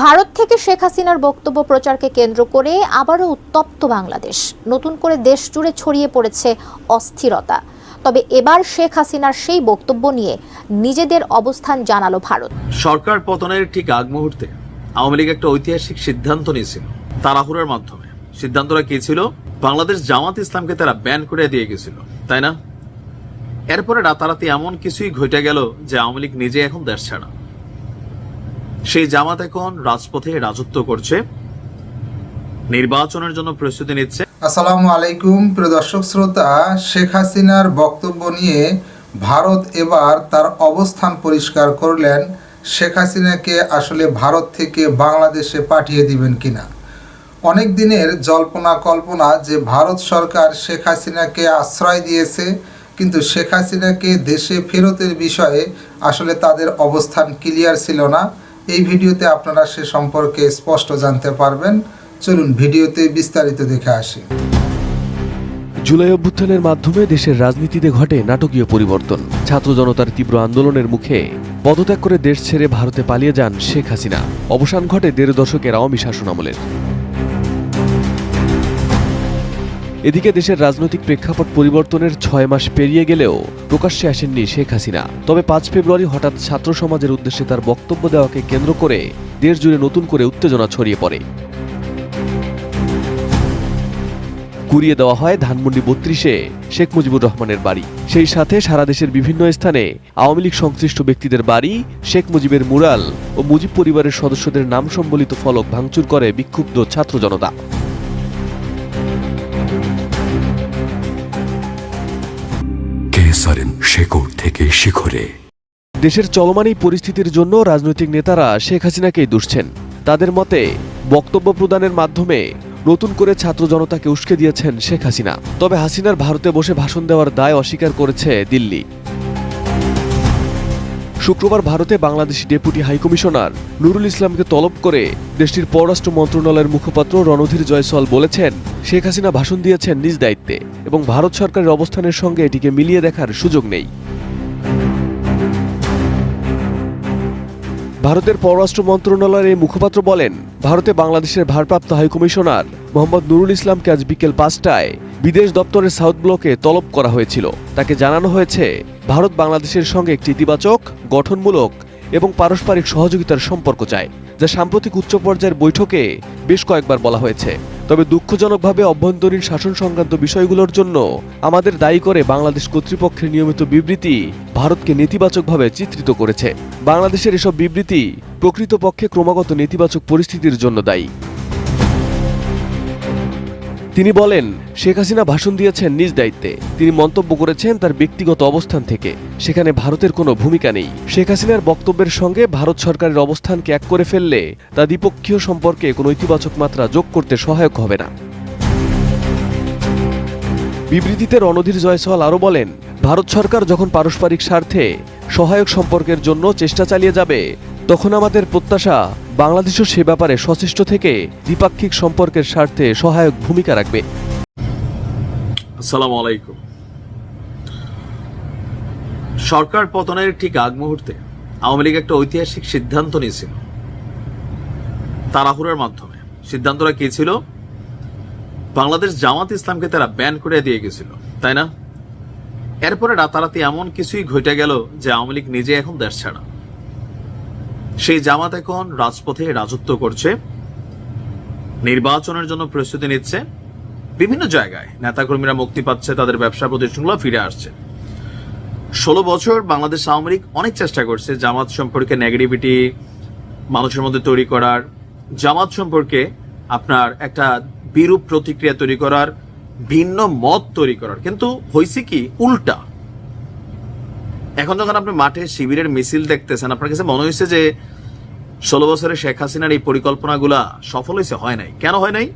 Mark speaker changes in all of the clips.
Speaker 1: ভারত থেকে শেখ হাসিনার বক্তব্য প্রচারকে কেন্দ্র করে আবারও উত্তপ্ত বাংলাদেশ। নতুন করে দেশ জুড়ে ছড়িয়ে পড়েছে অস্থিরতা। তবে এবার শেখ হাসিনার সেই বক্তব্য নিয়ে নিজেদের অবস্থান জানালো ভারত।
Speaker 2: সরকার পতনের ঠিক আগ মুহূর্তে আওয়ামী লীগ একটা ঐতিহাসিক সিদ্ধান্ত নিয়েছিল তাড়াহুড়ার মাধ্যমে। সিদ্ধান্তটা কি ছিল? বাংলাদেশ জামাত ইসলামকে তারা ব্যান করে দিয়ে গেছিল, তাই না? এরপরে রাতারাতি এমন কিছুই ঘটে গেল যে আওয়ামী লীগ নিজে এখন দেশ ছাড়া। সেই জামাত এখন রাজপথে রাজত্ব করছে। নির্বাচনের জন্য প্রস্তুতি নিচ্ছে।
Speaker 3: আসসালামু আলাইকুম, প্রিয় দর্শক শ্রোতা, শেখ হাসিনার বক্তব্য নিয়ে ভারত এবার তার অবস্থান পরিষ্কার করলেন। শেখ হাসিনাকে আসলে ভারত থেকে বাংলাদেশে পাঠিয়ে দিবেন কিনা? অনেক দিনের জল্পনা কল্পনা যে ভারত সরকার শেখ হাসিনাকে আশ্রয় দিয়েছে, কিন্তু শেখ হাসিনাকে দেশে ফেরতের বিষয়ে আসলে তাদের অবস্থান ক্লিয়ার ছিল না। এই ভিডিওতে আপনারা সে সম্পর্কে স্পষ্ট জানতে পারবেন। চলুন ভিডিওতে বিস্তারিত দেখে আসি।
Speaker 4: জুলাই অভ্যুত্থানের মাধ্যমে দেশের রাজনীতিতে ঘটে নাটকীয় পরিবর্তন। ছাত্র জনতার তীব্র আন্দোলনের মুখে পদত্যাগ করে দেশ ছেড়ে ভারতে পালিয়ে যান শেখ হাসিনা। অবসান ঘটে দেড় দশকের আওয়ামী শাসনামলের। এদিকে দেশের রাজনৈতিক প্রেক্ষাপট পরিবর্তনের ছয় মাস পেরিয়ে গেলেও প্রকাশ্যে আসেননি শেখ হাসিনা। তবে পাঁচ ফেব্রুয়ারি হঠাৎ ছাত্র সমাজের উদ্দেশ্যে তার বক্তব্য দেওয়াকে কেন্দ্র করে দেশ জুড়ে নতুন করে উত্তেজনা ছড়িয়ে পড়ে। কুড়িয়ে দেওয়া হয় ধানমন্ডি বত্রিশে শেখ মুজিবুর রহমানের বাড়ি। সেই সাথে সারা দেশের বিভিন্ন স্থানে আওয়ামী লীগ সংশ্লিষ্ট ব্যক্তিদের বাড়ি, শেখ মুজিবের মুরাল ও মুজিব পরিবারের সদস্যদের নাম সম্বলিত ফলক ভাঙচুর করে বিক্ষুব্ধ ছাত্র জনতা।
Speaker 5: কেসারেন শেকড় থেকে শিখরে।
Speaker 4: দেশের চলমান এই পরিস্থিতির জন্য রাজনৈতিক নেতারা শেখ হাসিনাকেই দুষছেন। তাদের মতে, বক্তব্য প্রদানের মাধ্যমে নতুন করে ছাত্র জনতাকে উস্কে দিয়েছেন শেখ হাসিনা। তবে হাসিনার ভারতে বসে ভাষণ দেওয়ার দায় অস্বীকার করেছে দিল্লি। শুক্রবার ভারতে বাংলাদেশি ডেপুটি হাইকমিশনার নুরুল ইসলামকে তলব করে দেশটির পররাষ্ট্র মন্ত্রণালয়ের মুখপাত্র রণধীর জয়সওয়াল বলেছেন, শেখ হাসিনা ভাষণ দিয়েছেন নিজ দায়িত্বে এবং ভারত সরকারের অবস্থানের সঙ্গে এটিকে মিলিয়ে দেখার সুযোগ নেই। ভারতের পররাষ্ট্র মন্ত্রণালয়ের এই মুখপাত্র বলেন, ভারতে বাংলাদেশের ভারপ্রাপ্ত হাইকমিশনার মোহাম্মদ নুরুল ইসলামকে আজ বিকেল পাঁচটায় বিদেশ দপ্তরের সাউথ ব্লকে তলব করা হয়েছিল। তাকে জানানো হয়েছে ভারত বাংলাদেশের সঙ্গে একটি ইতিবাচক, গঠনমূলক এবং পারস্পরিক সহযোগিতার সম্পর্ক চায়, যা সাম্প্রতিক উচ্চ পর্যায়ের বৈঠকে বেশ কয়েকবার বলা হয়েছে। তবে দুঃখজনকভাবে অভ্যন্তরীণ শাসন সংক্রান্ত বিষয়গুলোর জন্য আমাদের দায়ী করে বাংলাদেশ কর্তৃপক্ষের নিয়মিত বিবৃতি ভারতকে নেতিবাচকভাবে চিত্রিত করেছে। বাংলাদেশের এসব বিবৃতি প্রকৃতপক্ষে ক্রমাগত নেতিবাচক পরিস্থিতির জন্য দায়ী। তিনি বলেন, শেখ হাসিনা ভাষণ দিয়েছেন নিজ দায়িত্বে। তিনি মন্তব্য করেছেন তার ব্যক্তিগত অবস্থান থেকে। সেখানে ভারতের কোনো ভূমিকা নেই। শেখ হাসিনার বক্তব্যের সঙ্গে ভারত সরকারের অবস্থানকে এক করে ফেললে তা দ্বিপক্ষীয় সম্পর্কে কোনো ইতিবাচক মাত্রা যোগ করতে সহায়ক হবে না। বিবৃতিতে রণধীর জয়সওয়াল আরও বলেন, ভারত সরকার যখন পারস্পরিক স্বার্থে সহায়ক সম্পর্কের জন্য চেষ্টা চালিয়ে যাবে তখন আমাদের প্রত্যাশা, বাংলাদেশও সে ব্যাপারে সচেষ্ট থেকে দ্বিপাক্ষিক সম্পর্কের স্বার্থে সহায়ক ভূমিকা রাখবে।
Speaker 2: আসসালামু আলাইকুম। সরকার পতনের ঠিক আগ মুহূর্তে আওয়ামী লীগ একটা ঐতিহাসিক সিদ্ধান্ত নিয়েছিল। তাড়াহুড়ার মাধ্যমে। সিদ্ধান্তটা কি ছিল? বাংলাদেশ জামাত ইসলামকে তারা ব্যান করে দিয়ে গেছিল, তাই না? এরপরে রাতারাতি এমন কিছুই ঘটে গেল যে আওয়ামী লীগ নিজে এখন দেশ ছাড়া। সেই জামাত এখন রাজপথে রাজত্ব করছে। নির্বাচনের জন্য প্রস্তুতি নিচ্ছে। বিভিন্ন জায়গায় নেতাকর্মীরা মুক্তি পাচ্ছে, তাদের ব্যবসা প্রতিষ্ঠানগুলো ফিরে আসছে। ষোলো বছর বাংলাদেশ আওয়ামী লীগ অনেক চেষ্টা করছে জামাত সম্পর্কে নেগেটিভিটি মানুষের মধ্যে তৈরি করার। জামাত সম্পর্কে আপনার একটা বিরূপ প্রতিক্রিয়া তৈরি করার, ভিন্ন মত তৈরি করার। কিন্তু হয়েছে কি, উল্টা। এখন যখন আপনি মাঠে শিবিরের মিছিল দেখতেছেন, আপনার কাছে মনে হয়েছে যে ষোলো বছরের শেখ হাসিনার এই পরিকল্পনাগুলা সফল হয়েছে, হয় নাই? কেন হয় নাই?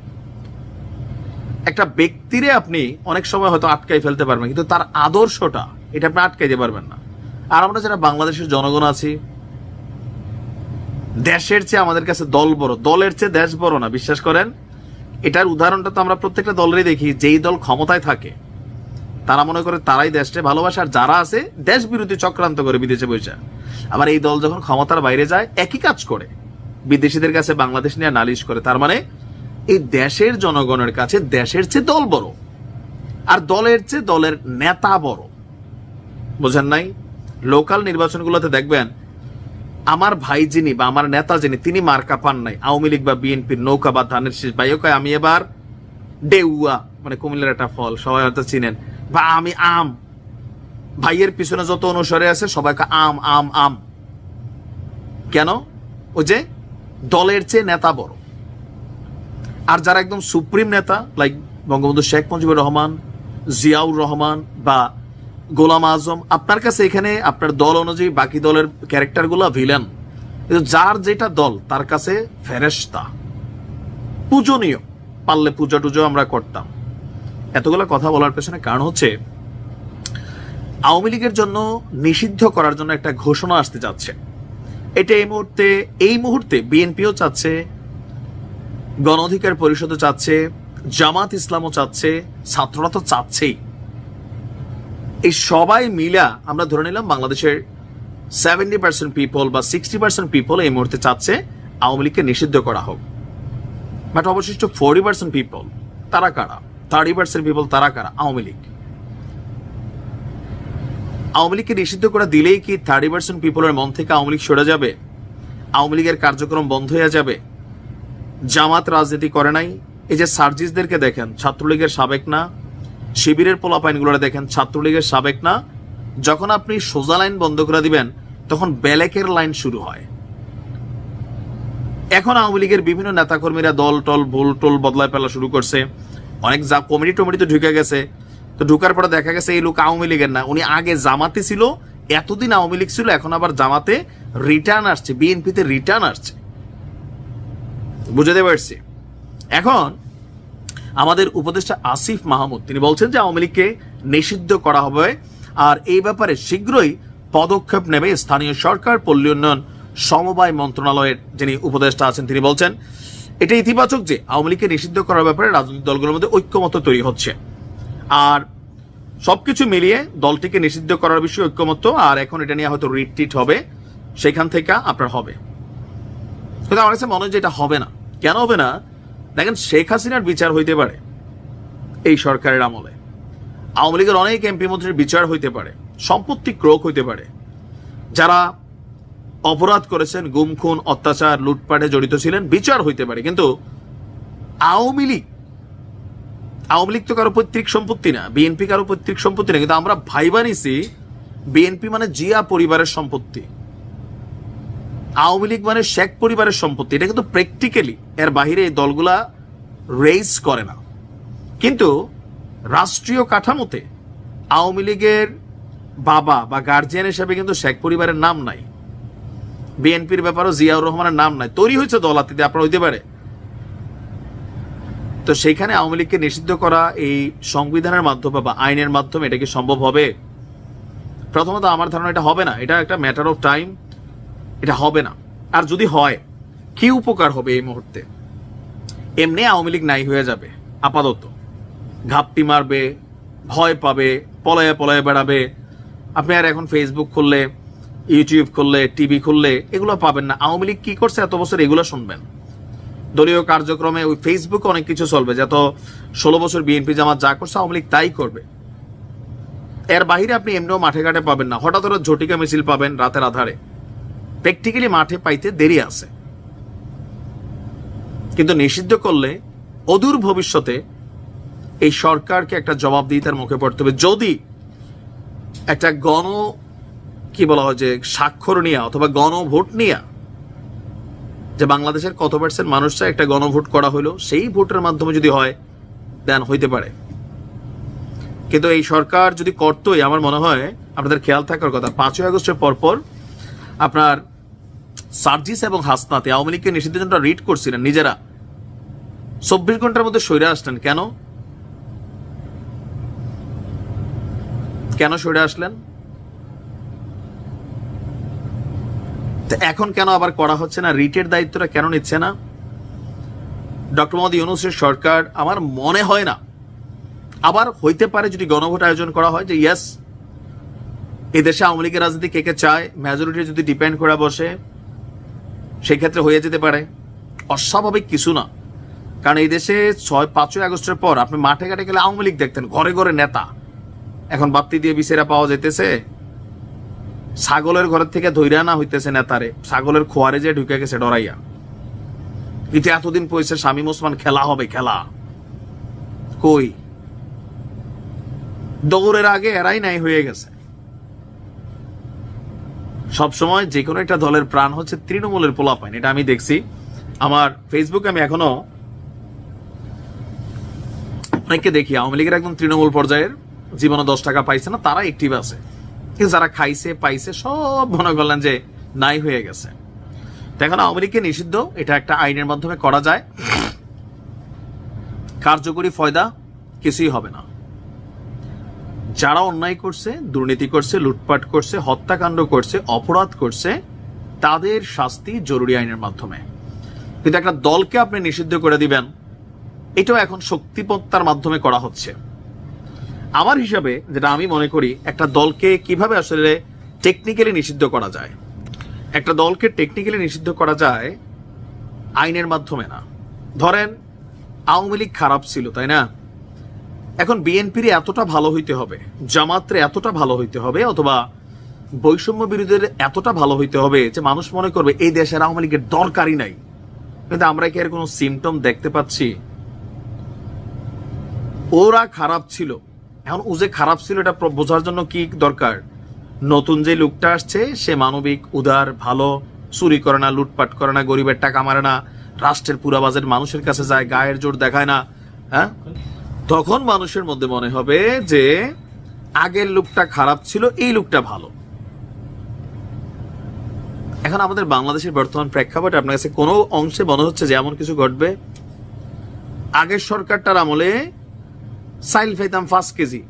Speaker 2: একটা ব্যক্তিরে আপনি অনেক সময় হয়তো আটকাই ফেলতে পারবেন, কিন্তু তার আদর্শটা, এটা আপনি আটকাইতে পারবেন না। আর আমরা যারা বাংলাদেশের জনগণ আছি, দেশের চেয়ে আমাদের কাছে দল বড়, দলের চেয়ে দেশ বড় না, বিশ্বাস করেন? এটার উদাহরণটা তো আমরা প্রত্যেকটা দলেরই দেখি, যেই দল ক্ষমতায় থাকে তারা মনে করে তারাই দেশটা ভালোবাসে, আর যারা আছে দেশ বিরোধী চক্রান্ত করে বিদেশে বসে আবার এই দল যখন ক্ষমতার বাইরে যায়, একই কাজ করে। বিদেশিদের কাছে বাংলাদেশ নিয়ে নালিশ করে। তার মানে এই দেশের জনগণের কাছে দেশের চেয়ে দল বড়। আর দলের চেয়ে দলের নেতা বড়। বোঝেন নাই? লোকাল নির্বাচনগুলোতে দেখবেন, আমার ভাই যিনি বা আমার নেতা যিনি, তিনি মার্কা পান নাই। আওয়ামী লীগ বা বিএনপির নৌকা বা ধানের শীষ। ভাইও আমি এবার ডেউয়া মানে কুমিল্লার একটা ফল, সবাই হয়তো চিনেন। বা আমি আম। ভাইয়ের পিছনে যত অনুসারে আছে, সবাইকে আম আম আম। কেন? ওই যে দলের চেয়ে নেতা বড়। আর যারা একদম সুপ্রিম নেতা লাইক বঙ্গবন্ধু শেখ মুজিবুর রহমান, জিয়াউর রহমান বা গোলাম আজম, আপনার কাছে এখানে আপনার দল অনুযায়ী বাকি দলের ক্যারেক্টারগুলো ভিলেন যার যেটা দল, তার কাছে ফেরেস্তা পূজনীয়। পারলে পূজা টুজো আমরা করতাম। এতগুলো কথা বলার পেছনে কারণ হচ্ছে, আওয়ামী লীগের জন্য নিষিদ্ধ করার জন্য একটা ঘোষণা আসতে যাচ্ছে। এটা এই মুহূর্তে এই মুহূর্তে বিএনপিও চাচ্ছে, গণ অধিকার পরিষদও চাচ্ছে, জামাত ইসলামও চাচ্ছে, ছাত্ররা তো চাচ্ছেই। এই সবাই মিলা আমরা ধরে নিলাম বাংলাদেশের সেভেন্টি পার্সেন্ট পিপল বা সিক্সটি পার্সেন্ট পিপল এই মুহূর্তে চাচ্ছে আওয়ামী লীগকে নিষিদ্ধ করা হোক। বাট অবশিষ্ট ফোরটি পার্সেন্ট পিপল তারা কারা? থার্টি পার্সেন্ট পিপল তারা কারা? আওয়ামী লীগ। আওয়ামী লীগকে নিষিদ্ধ করে দিলেই কি থার্টি পার্সেন্ট পিপলের মন থেকে আওয়ামী লীগ সরে যাবে? আওয়ামী লীগের কার্যক্রম বন্ধ হয়ে যাবে? জামাত রাজনীতি করে নাই? এই যে সার্জিসদেরকে দেখেন, ছাত্রলীগের সাবেক না, শিবিরের পোলাপাইনগুলো দেখেন, ছাত্রলীগের সাবেক না, যখন আপনি সোজা লাইন বন্ধ করে দিবেন, তখন ব্যালেকের লাইন শুরু হয়। এখন আওয়ামী লীগের বিভিন্ন নেতাকর্মীরা দল টল, ভুল টোল বদলায় ফেলা শুরু করছে। অনেক যা কমিটি টমিটি তো ঢুকে গেছে। তো ঢুকার পরে দেখা গেছে এই লোক আওয়ামী লীগের না, উনি আগে জামাতে ছিল, এতদিন আওয়ামী লীগ ছিল, এখন আবার জামাতে রিটার্ন আসছে, বিএনপিতে রিটার্ন আসছে। বুঝতে পারছি? এখন আমাদের উপদেষ্টা আসিফ মাহমুদ, তিনি বলছেন যে আওয়ামী লীগকে নিষিদ্ধ করা হবে আর এই ব্যাপারে শীঘ্রই পদক্ষেপ নেবে স্থানীয় সরকার, পল্লী উন্নয়ন, সমবায় মন্ত্রণালয়ের যিনি উপদেষ্টা আছেন, তিনি বলছেন এটা ইতিবাচক যে আওয়ামী লীগকে নিষিদ্ধ করার ব্যাপারে রাজনৈতিক দলগুলোর মধ্যে ঐক্যমত তৈরি হচ্ছে। আর সবকিছু মিলিয়ে দলটিকে নিষিদ্ধ করার বিষয়ে ঐক্যমত আর এখন এটা নিয়ে হয়তো রিট হবে, সেখান থেকে আপনার হবে। কিন্তু আমার কাছে মনে হয় যে এটা হবে না। কেন হবে না? দেখেন, শেখ হাসিনার বিচার হইতে পারে এই সরকারের আমলে। আওয়ামী লীগের অনেক এমপি মন্ত্রীর বিচার হইতে পারে, সম্পত্তি ক্রোক হইতে পারে। যারা অপরাধ করেছেন, গুম, খুন, অত্যাচার, লুটপাটে জড়িত ছিলেন, বিচার হইতে পারে, কিন্তু আওয়ামী লীগ আওয়ামী লীগ তো কারও পৈতৃক সম্পত্তি না, বিএনপি কারও পৈতৃক সম্পত্তি না, কিন্তু আমরা ভাইবা নিছি, বিএনপি মানে জিয়া পরিবারের সম্পত্তি। আওয়ামী লীগ মানে শেখ পরিবারের সম্পত্তি, এটা কিন্তু প্র্যাকটিক্যালি এর বাহিরে এই দলগুলা রেজ করে না। কিন্তু রাষ্ট্রীয় কাঠামোতে আওয়ামী লীগের বাবা বা গার্জিয়ান হিসেবে কিন্তু শেখ পরিবারের নাম নাই। বিএনপির ব্যাপারেও জিয়াউর রহমানের নাম নাই। তৈরি হয়েছে দলাতিতে আপনার হইতে পারে। তো সেইখানে আওয়ামী লীগকে নিষিদ্ধ করা এই সংবিধানের মাধ্যমে বা আইনের মাধ্যমে এটা কি সম্ভব হবে? প্রথমত আমার ধারণা এটা হবে না। এটা একটা ম্যাটার অফ টাইম এটা হবে না। আর যদি হয়, কি উপকার হবে এই মুহূর্তে? এমনি আওয়ামী লীগ নাই হয়ে যাবে, আপাতত। ঘাপটি মারবে, ভয় পাবে, পলায়ে পলায়ে বেড়াবে। আপনি আর এখন ফেসবুক খুললে ইউটিউব খুললে, টিভি খুললে, এগুলো পাবেন না। আওয়ামী লীগ কি করছে? এত বছর এগুলো শুনবেন। দলীয় কার্যক্রমে ওই ফেসবুকে অনেক কিছু চলবে। যত ষোলো বছর বিএনপি জামাত যা করছে, আওয়ামী লীগ তাই করবে। এর বাহিরে আপনি এমনিও মাঠে ঘাটে পাবেন না। হঠাৎ হঠাৎ ঝটিকা মিছিল পাবেন রাতের আধারে। প্র্যাকটিক্যালি মাঠে পাইতে দেরি আছে। কিন্তু নিষিদ্ধ করলে অদূর ভবিষ্যতে এই সরকারকে একটা জবাবদিহিতার মুখে পড়তে হবে। যদি একটা গণ কি বলা হয় যে স্বাক্ষর নিয়ে অথবা গণভোট নিয়ে, যে বাংলাদেশের কত পার্সেন্ট মানুষ একটা গণভোট করা হলো সেই ভোটের মাধ্যমে যদি হয় দেন হইতে পারে। কিন্তু এই সরকার যদি করতোই, আমার মনে হয় আপনাদের খেয়াল থাকার কথা, পাঁচই আগস্টের পরপর আপনার সার্জিস এবং হাসনাতে আওয়ামী লীগকে নিষিদ্ধের জন্য রিড করছিলেন নিজেরা। চব্বিশ ঘণ্টার মধ্যে সরে আসলেন কেন? কেন সরে আসলেন? তো এখন কেন আবার করা হচ্ছে না? রিটের দায়িত্বটা কেন নিচ্ছে না? ডক্টর মোহাম্মদ ইউনুসের সরকার আমার মনে হয় না। আবার হইতে পারে যদি গণভোট আয়োজন করা হয় যে ইয়েস এই দেশে আওয়ামী লীগের রাজনীতি কে কে চায় মেজরিটি যদি ডিপেন্ড করে বসে সেই ক্ষেত্রে হয়ে যেতে পারে। অস্বাভাবিক কিছু না। কারণ এই দেশে ছয়, পাঁচই আগস্টের পর আপনি মাঠে ঘাটে গেলে আওয়ামী লীগ দেখতেন, ঘরে ঘরে নেতা। এখন বাত্তি দিয়ে বিচেরা পাওয়া যাইতেছে। ছাগলের ঘরের থেকে ধৈর্য না হইতেছে নেতারে, ছাগলের খোয়ারে যে ঢুকে গেছে ডরাইয়া। কিন্তু এতদিন পয়সা শামীম ওসমান খেলা হবে, খেলা। কই? দৌড়ের আগে এরাই নাই হয়ে গেছে। সবসময় যে কোনো একটা দলের প্রাণ হচ্ছে তৃণমূলের পোলাপাইন, এটা আমি দেখছি। আমার ফেসবুকে আমি এখনও অনেককে দেখি, আওয়ামী লীগের একদম তৃণমূল পর্যায়ের, জীবনে দশ টাকা পাইছে না তারা একটিভ আছে। যারা খাইছে, পাইছে, সব মনে করলেন যে নাই হয়ে গেছে। তো এখন আওয়ামী লীগকে নিষিদ্ধ, এটা একটা আইনের মাধ্যমে করা যায়। কার্যকরী ফয়দা কিছুই হবে না। যারা অন্যায় করছে, দুর্নীতি করছে, লুটপাট করছে, হত্যাকাণ্ড করছে, অপরাধ করছে, তাদের শাস্তি জরুরি আইনের মাধ্যমে। কিন্তু একটা দলকে আপনি নিষিদ্ধ করে দিবেন, এটাও এখন শক্তিপত্তার মাধ্যমে করা হচ্ছে। আমার হিসাবে যেটা আমি মনে করি, একটা দলকে কীভাবে আসলে টেকনিক্যালি নিষিদ্ধ করা যায়? একটা দলকে টেকনিক্যালি নিষিদ্ধ করা যায় আইনের মাধ্যমে না। ধরেন, আওয়ামী লীগ খারাপ ছিল, তাই না? এখন বিএনপির এতটা ভালো হইতে হবে, জামাত্রে এতটা ভালো হইতে হবে, অথবা বৈষম্য বিরোধীদের এতটা ভালো হইতে হবে যে মানুষ মনে করবে, এই দেশের আওয়ামী লীগের দরকারই নাই। কিন্তু আমরা কি এর কোনো সিমটম দেখতে পাচ্ছি? ওরা খারাপ ছিল। এখন ও যে খারাপ ছিল, এটা বোঝার জন্য কি দরকার? নতুন যে লোকটা আসছে, সে মানবিক উদার, ভালো, চুরি করে না, লুটপাট করে না, গরিবের টাকা মারে না, রাষ্ট্রের পুরা বাজেট মানুষের কাছে যায়, গায়ের জোর দেখায় না হ্যাঁ? তখন মানুষের মধ্যে মনে হবে যে, আগের লোকটা খারাপ ছিল, এই লোকটা ভালো। এখন আমাদের বাংলাদেশের বর্তমান প্রেক্ষাপটে আপনার কাছে কোনো অংশে মনে হচ্ছে যে এমন কিছু ঘটবে? আগের সরকারটার আমলে চাইল পাইতাম পাঁচ কেজি।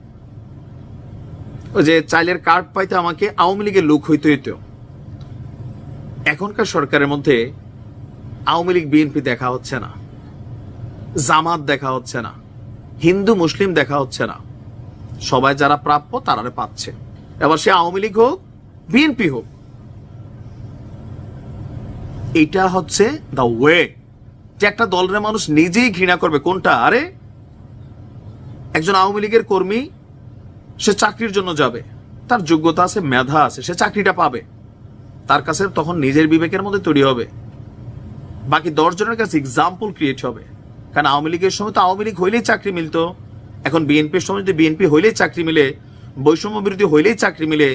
Speaker 2: ওই যে চাইলের কার্ড পাইতে আমাকে আওয়ামী লীগের লোক হইতে হইতো। এখনকার সরকারের মধ্যে আওয়ামী লীগ, বিএনপি দেখা হচ্ছে না। জামাত দেখা হচ্ছে না। হিন্দু, মুসলিম দেখা হচ্ছে না। সবাই যারা প্রাপ্য তারা পাচ্ছে। এবার সে আওয়ামী লীগ হোক, বিএনপি হোক এটা হচ্ছে দ্য ওয়ে যে একটা দলের মানুষ নিজেই ঘৃণা করবে, কোনটা? আরে একজন আওয়ামী লীগের কর্মী, সে চাকরির জন্য যাবে। তার যোগ্যতা আছে, মেধা আছে, সে চাকরিটা পাবে। তার কাছে তখন নিজের বিবেকের মধ্যে তৈরি হবে। বাকি দশজনের কাছে এক্সাম্পল ক্রিয়েট হবে। কারণ আওয়ামী লীগের সময় তো আওয়ামী লীগ হইলেই চাকরি মিলতো। এখন বিএনপির সময় যদি বিএনপি হইলেই চাকরি মিলে, বৈষম্য বিরোধী হইলেই চাকরি মিলে,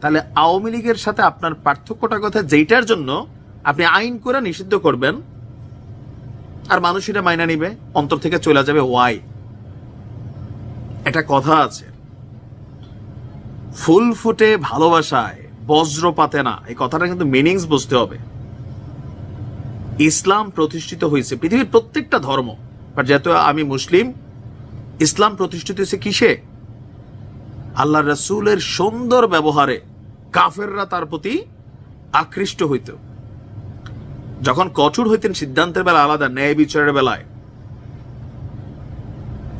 Speaker 2: তাহলে আওয়ামী লীগের সাথে আপনার পার্থক্যটা কথা যেইটার জন্য আপনি আইন করে নিষিদ্ধ করবেন, আর মানুষ এটা মাইনা নিবে, অন্তর থেকে চলে যাবে ওয়াই একটা কথা আছে। ফুল ফুটে ভালোবাসায় বজ্র পাতে না। এই কথাটা কিন্তু মিনিংস বুঝতে হবে। ইসলাম প্রতিষ্ঠিত হয়েছে। পৃথিবীর প্রত্যেকটা ধর্ম বাট যেহেতু আমি মুসলিম, ইসলাম প্রতিষ্ঠিত হয়েছে কিসে? আল্লাহ রসুলের সুন্দর ব্যবহারে কাফেররা তার প্রতি আকৃষ্ট হইত। যখন কঠোর হইতেন সিদ্ধান্তের বেলা আলাদা, ন্যায় বিচারের বেলায়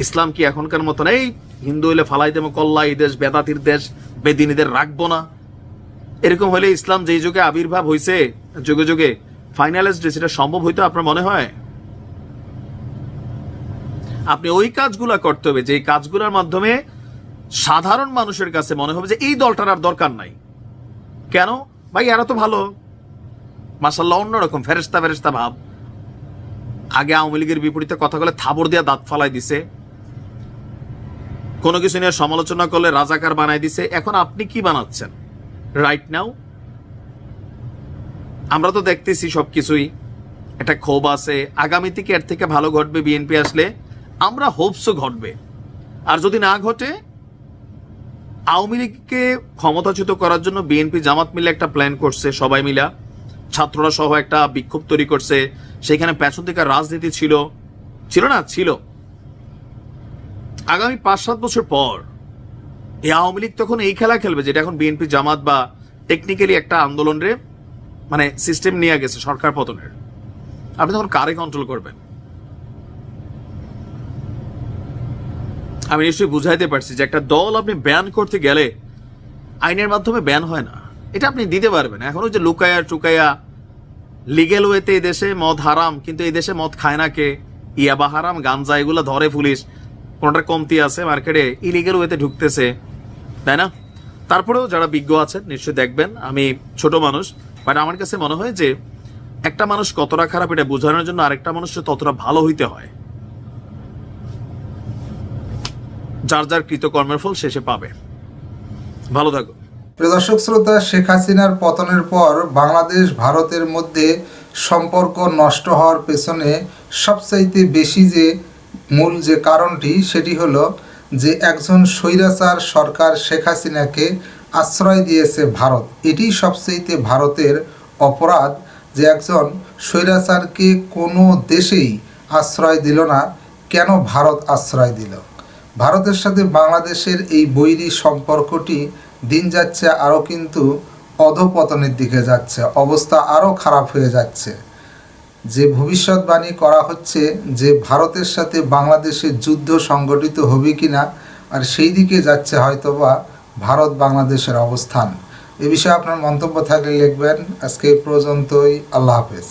Speaker 2: ইসলাম কি এখনকার মতন, এই হিন্দু হইলে ফালাই দেবো, কল্লা এই দেশ, বেদাতির দেশ, বেদিনীদের রাখব না এরকম হলে ইসলাম যেই যুগে আবির্ভাব হয়েছে যুগে যুগে ফাইনালাইজড সেটা সম্ভব হইতো আপনার মনে হয়? আপনি ওই কাজগুলা করতে হবে যে কাজগুলোর মাধ্যমে সাধারণ মানুষের কাছে মনে হবে যে, এই দলটার আর দরকার নাই কেন? ভাই, এরা তো ভালো। মাসাল্লাহ অন্যরকম ফেরেস্তা ফেরেস্তা ভাব। আগে আওয়ামী লীগের বিপরীতে কথা বলে থাবর দিয়া দাঁত ফালাই দিছে। কোনো কিছু নিয়ে সমালোচনা করলে রাজাকার বানাই দিছে। এখন আপনি কি বানাচ্ছেন? রাইট নাও আমরা তো দেখতেছি সবকিছুই। একটা ক্ষোভ আছে। আগামী থেকে এর থেকে ভালো ঘটবে বিএনপি আসলে? আমরা হোপসও ঘটবে। আর যদি না ঘটে, আওয়ামী লীগকে ক্ষমতাচ্যুত করার জন্য বিএনপি জামাত মিলে একটা প্ল্যান করছে সবাই মিলা। ছাত্ররা সহ একটা বিক্ষোভ তৈরি করছে। সেখানে পেছন থেকে রাজনীতি ছিল। ছিল না? ছিল। আগামী পাঁচ, সাত বছর পর এই আওয়ামী লীগ তখন এই খেলা খেলবে, যেটা এখন বিএনপি, জামাত বা টেকনিক্যালি একটা আন্দোলনের মানে সিস্টেম নিয়ে গেছে, সরকার পতনের। আপনি তখন কারে কন্ট্রোল করবেন? আমি নিশ্চয়ই বুঝাইতে পারছি যে একটা দল আপনি ব্যান করতে গেলে আইনের মাধ্যমে ব্যান হয় না। এটা আপনি দিতে পারবেন। এখন ওই যে লুকায়া, টুকায়া লিগেল ওয়েতে এই দেশে মদ হারাম, কিন্তু এই দেশে মদ খায় না কে? ইয়াবা হারাম, গাঞ্জা, এগুলো ধরে পুলিশ। কোনটা কমতি আছে মার্কেটে ইলিগেল ওয়েতে ঢুকতেছে, তাই না? তারপরেও যারা বিজ্ঞ আছেন, নিশ্চয়ই দেখবেন, আমি ছোট মানুষ বাট আমার কাছে মনে হয় যে একটা মানুষ কতটা খারাপ এটা বোঝানোর জন্য আরেকটা মানুষের ততটা ভালো হইতে হয়। যার যার কৃতকর্মের ফল শেষে পাবে। ভালো থাকো।
Speaker 3: প্রিয় দর্শক, শ্রোতা, শেখ হাসিনার পতনের পর বাংলাদেশ, ভারতের মধ্যে সম্পর্ক নষ্ট হওয়ার পেছনে সবচাইতে বেশি যে মূল যে কারণটি, সেটি হলো যে একজন স্বৈরাচার সরকার শেখ হাসিনাকে আশ্রয় দিয়েছে ভারত। এটি সবচাইতে ভারতের অপরাধ যে একজন স্বৈরাচারকে কোনো দেশেই আশ্রয় দিল না। কেন ভারত আশ্রয় দিল? ভারতের সাথে বাংলাদেশের এই বৈরী সম্পর্কটি দিন যাচ্ছে, আরও কিন্তু অধপতনের দিকে যাচ্ছে। অবস্থা আরও খারাপ হয়ে যাচ্ছে। যে ভবিষ্যৎবাণী করা হচ্ছে যে ভারতের সাথে বাংলাদেশের যুদ্ধ সংগঠিত হবে কি না আর সেই দিকে যাচ্ছে হয়তোবা ভারত বাংলাদেশের অবস্থান। এ বিষয়ে আপনার মন্তব্য থাকলে লিখবেন। আজকে এই পর্যন্তই। আল্লাহ হাফেজ।